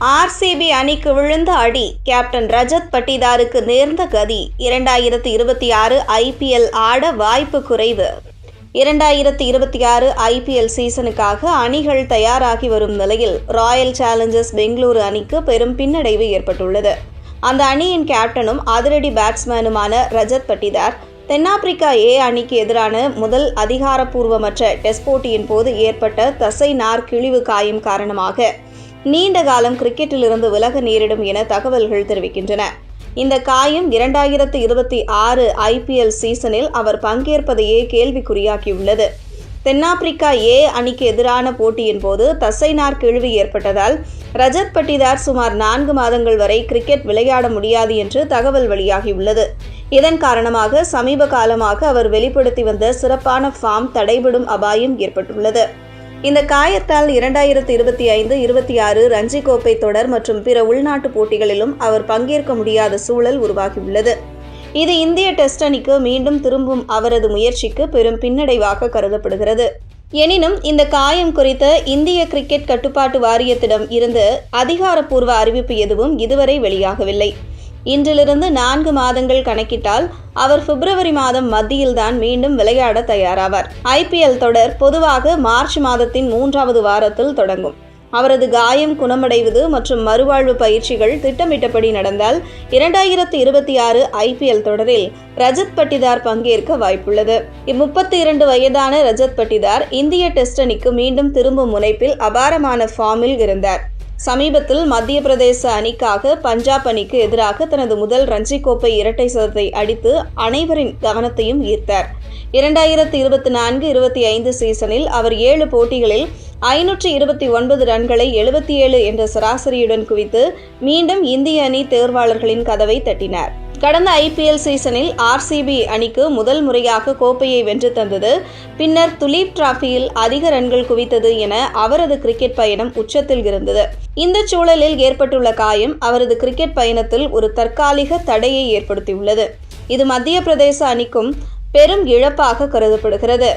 RCB அணிக்கு விழுந்த அடி. கேப்டன் ரஜத் பட்டிதாருக்கு நேர்ந்த கதி. இரண்டாயிரத்தி இருபத்தி ஆறு ஐபிஎல் ஆட வாய்ப்பு குறைவு. இரண்டாயிரத்தி இருபத்தி ஆறு ஐபிஎல் சீசனுக்காக அணிகள் தயாராகி வரும் நிலையில் ராயல் சேலஞ்சர்ஸ் பெங்களூரு அணிக்கு பெரும் பின்னடைவு ஏற்பட்டுள்ளது. அந்த அணியின் கேப்டனும் அதிரடி பேட்ஸ்மேனுமான ரஜத் பட்டிதார் தென்னாப்பிரிக்கா ஏ அணிக்கு எதிரான முதல் அதிகாரப்பூர்வமற்ற டெஸ்ட் போட்டியின் போது ஏற்பட்ட தசை நார் கிழிவு காயம் காரணமாக நீண்ட காலம் கிரிக்கெட்டிலிருந்து விலக நேரிடும் என தகவல்கள் தெரிவிக்கின்றன. இந்த காயம் இரண்டாயிரத்து இருபத்தி ஆறு ஐபிஎல் சீசனில் அவர் பங்கேற்பதையே கேள்விக்குறியாக்கியுள்ளது. தென்னாப்பிரிக்கா ஏ அணிக்கு எதிரான போட்டியின் போது தசைநார் கிழிவு ஏற்பட்டதால் ரஜத் பட்டிதார் சுமார் நான்கு மாதங்கள் வரை கிரிக்கெட் விளையாட முடியாது என்று தகவல் வெளியாகியுள்ளது. இதன் காரணமாக சமீப காலமாக அவர் வெளிப்படுத்தி வந்த சிறப்பான ஃபார்ம் தடைபடும் அபாயம் ஏற்பட்டுள்ளது. இந்த காயத்தால் இரண்டாயிரத்து இருபத்தி ஐந்து இருபத்தி ஆறு ரஞ்சி கோப்பை தொடர் மற்றும் பிற உள்நாட்டு போட்டிகளிலும் அவர் பங்கேற்க முடியாத சூழல் உருவாகியுள்ளது. இது இந்திய டெஸ்ட் அணிக்கு மீண்டும் திரும்பும் அவரது முயற்சிக்கு பெரும் பின்னடைவாக கருதப்படுகிறது. எனினும் இந்த காயம் குறித்த இந்திய கிரிக்கெட் கட்டுப்பாட்டு வாரியத்திடம் இருந்து அதிகாரப்பூர்வ அறிவிப்பு எதுவும் இதுவரை வெளியாகவில்லை. இன்றிலிருந்து நான்கு மாதங்கள் கணக்கிட்டால் அவர் பிப்ரவரி மாதம் மத்தியில்தான் மீண்டும் விளையாட தயாராவார். ஐபிஎல் தொடர் பொதுவாக மார்ச் மாதத்தின் மூன்றாவது வாரத்தில் தொடங்கும். அவரது காயம் குணமடைவது மற்றும் மறுவாழ்வு பயிற்சிகள் திட்டமிட்டபடி நடந்தால் இரண்டாயிரத்து இருபத்தி ஆறு ஐபிஎல் தொடரில் ரஜத் பட்டிதார் பங்கேற்க வாய்ப்புள்ளது. இம்முப்பத்தி இரண்டு வயதான ரஜத் பட்டிதார் இந்திய டெஸ்ட் அணிக்கு மீண்டும் திரும்பும் முனைப்பில் அபாரமான ஃபார்மில் இருந்தார். சமீபத்தில் மத்திய பிரதேச அணிக்காக பஞ்சாப் அணிக்கு எதிராக தனது முதல் ரஞ்சி கோப்பை இரட்டை சதத்தை அடித்து அனைவரின் கவனத்தையும் ஈர்த்தார். இரண்டாயிரத்தி இருபத்தி நான்கு இருபத்தி ஐந்து சீசனில் அவர் ஏழு போட்டிகளில் ஐநூற்றி இருபத்தி ஒன்பது ரன்களை எழுபத்தி ஏழு என்ற சராசரியுடன் குவித்து மீண்டும் இந்திய அணி தேர்வாளர்களின் கதவை தட்டினார். கடந்த ஐபிஎல் சீசனில் ஆர்சிபி அணிக்கு முதல் முறையாக கோப்பையை வென்று தந்தது. பின்னர் துலீப் டிராஃபியில் அதிக ரன்கள் குவித்தது என அவரது கிரிக்கெட் பயணம் உச்சத்தில் இருந்தது. இந்த சூழலில் ஏற்பட்டுள்ள காயம் அவரது கிரிக்கெட் பயணத்தில் ஒரு தற்காலிக தடையை ஏற்படுத்தியுள்ளது. இது மத்திய பிரதேச அணிக்கும் பெரும் இழப்பாக கருதப்படுகிறது.